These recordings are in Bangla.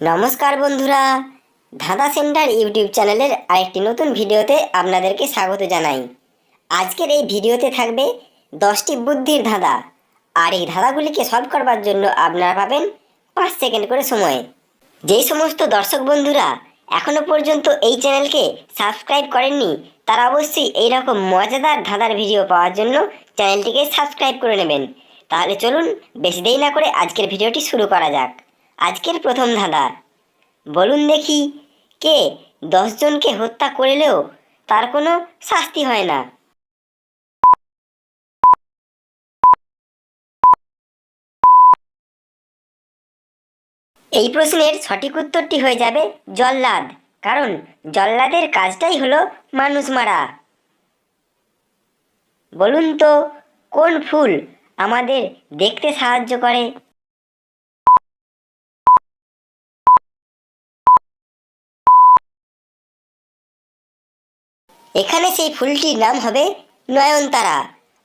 নমস্কার বন্ধুরা, ধাঁধা সেন্টার ইউটিউব চ্যানেলের আরেকটি নতুন ভিডিওতে আপনাদেরকে স্বাগত জানাই। আজকের এই ভিডিওতে থাকবে দশটি বুদ্ধির ধাঁধা। আর এই ধাঁধাগুলিকে সলভ করবার জন্য আপনারা পাবেন পাঁচ সেকেন্ড করে সময়। যেই সমস্ত দর্শক বন্ধুরা এখনও পর্যন্ত এই চ্যানেলকে সাবস্ক্রাইব করেননি, তারা অবশ্যই এই রকম মজাদার ধাঁধার ভিডিও পাওয়ার জন্য চ্যানেলটিকে সাবস্ক্রাইব করে নেবেন। তাহলে চলুন, বেশি দেরি না করে আজকের ভিডিওটি শুরু করা যাক। আজকের প্রথম ধাঁধা। বলুন দেখি, কে দশজনকে হত্যা করলেও তার কোনো শাস্তি হয় না? এই প্রশ্নের সঠিক উত্তরটি হয়ে যাবে জল্লাদ, কারণ জল্লাদের কাজটাই হলো মানুষ মারা। বলুন তো, কোন ফুল আমাদের দেখতে সাহায্য করে? এখানে সেই ফুলটির নাম হবে নয়নতারা।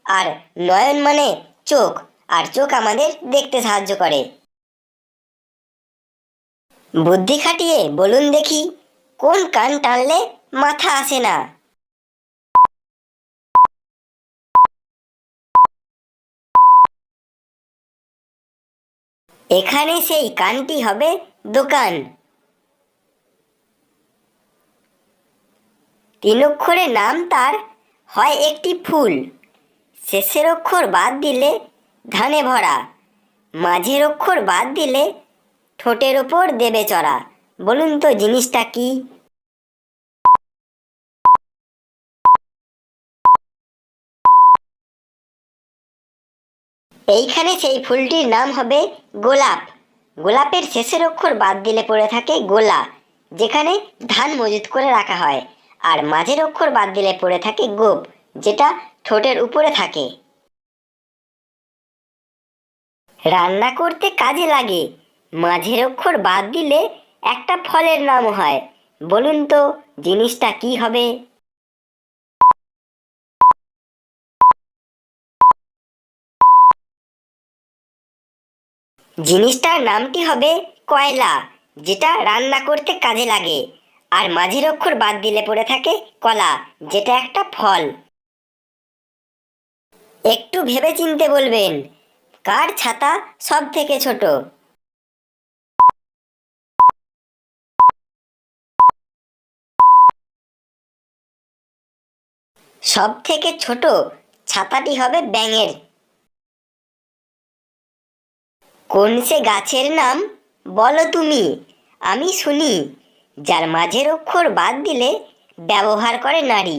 আর নয়ন মানে চোখ, আর চোখ আমাদের দেখতে সাহায্য করে। বুদ্ধি খাটিয়ে বলুন দেখি, কোন কান টানলে মাথা আসে না? এখানে সেই কানটি হবে দোকান। তিন অক্ষরে নাম তার হয় একটি ফুল। শেষের অক্ষর বাদ দিলে ধানে ভরা, মাঝের অক্ষর বাদ দিলে ঠোঁটের ওপর দেবে চড়া। বলুন তো জিনিসটা কি? এইখানে সেই ফুলটির নাম হবে গোলাপ। গোলাপের শেষের অক্ষর বাদ দিলে পড়ে থাকে গোলা, যেখানে ধান মজুত করে রাখা হয়। আর মাঝের অক্ষর বাদ দিলে পড়ে থাকে গোপ, যেটা ঠোঁটের উপরে থাকে। রান্না করতে কাজে লাগে। মাঝের অক্ষর বাদ দিলে একটা ফলের নাম হয়। বলুন তো, জিনিসটা কি হবে? জিনিসটার নামটি হবে কয়লা, যেটা রান্না করতে কাজে লাগে। আর মাঝের অক্ষর বাদ দিলে পড়ে থাকে কলা, যেটা একটা ফল। একটু ভেবে চিনতে বলবেন, কার ছাতা সব থেকে ছোট? সব থেকে ছোট ছাতাটি হবে ব্যাঙের। কোন সে গাছের নাম বলো তুমি, আমি শুনি। যার মাঝের অক্ষর বাদ দিলে ব্যবহার করে নারী।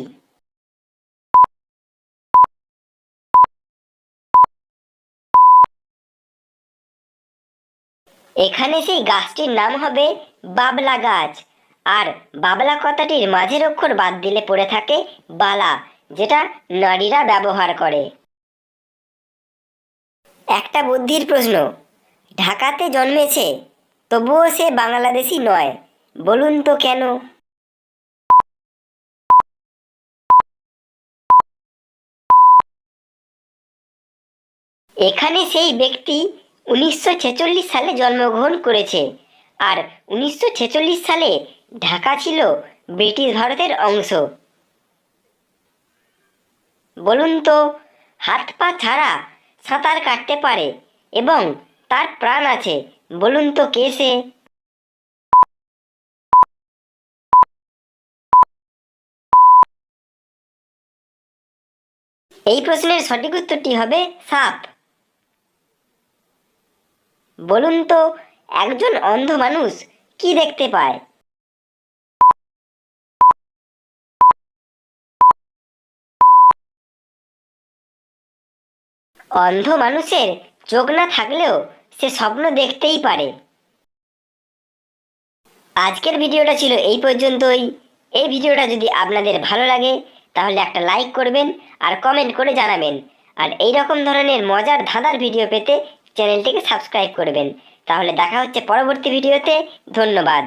এখানে সেই গাছটির নাম হবে বাবলা গাছ। আর বাবলা কথাটির মাঝের অক্ষর বাদ দিলে পড়ে থাকে বালা, যেটা নারীরা ব্যবহার করে। একটা বুদ্ধির প্রশ্ন, ঢাকাতে জন্মেছে, তবুও সে বাংলাদেশি নয়। বলুন তো কেন? এখানে সেই ব্যক্তি উনিশশো ছেচল্লিশ সালে জন্মগ্রহণ করেছে। আর উনিশশো ছেচল্লিশ সালে ঢাকা ছিল ব্রিটিশ ভারতের অংশ। বলুন তো, হাত পা ছাড়া সাঁতার কাটতে পারে এবং তার প্রাণ আছে। বলুন তো কে সে? এই প্রশ্নের সঠিক উত্তরটি হবে সাপ। বলুন তো, একজন অন্ধ মানুষ কি দেখতে পায়? অন্ধ মানুষের চোখ না থাকলেও সে স্বপ্ন দেখতেই পারে। আজকের ভিডিওটা ছিল এই পর্যন্তই। এই ভিডিওটা যদি আপনাদের ভালো লাগে তাহলে একটা লাইক করবেন আর কমেন্ট করে জানাবেন। আর এই রকম ধরনের মজার ধাঁধার ভিডিও পেতে চ্যানেলটিকে সাবস্ক্রাইব করবেন। তাহলে দেখা হচ্ছে পরবর্তী ভিডিওতে ধন্যবাদ।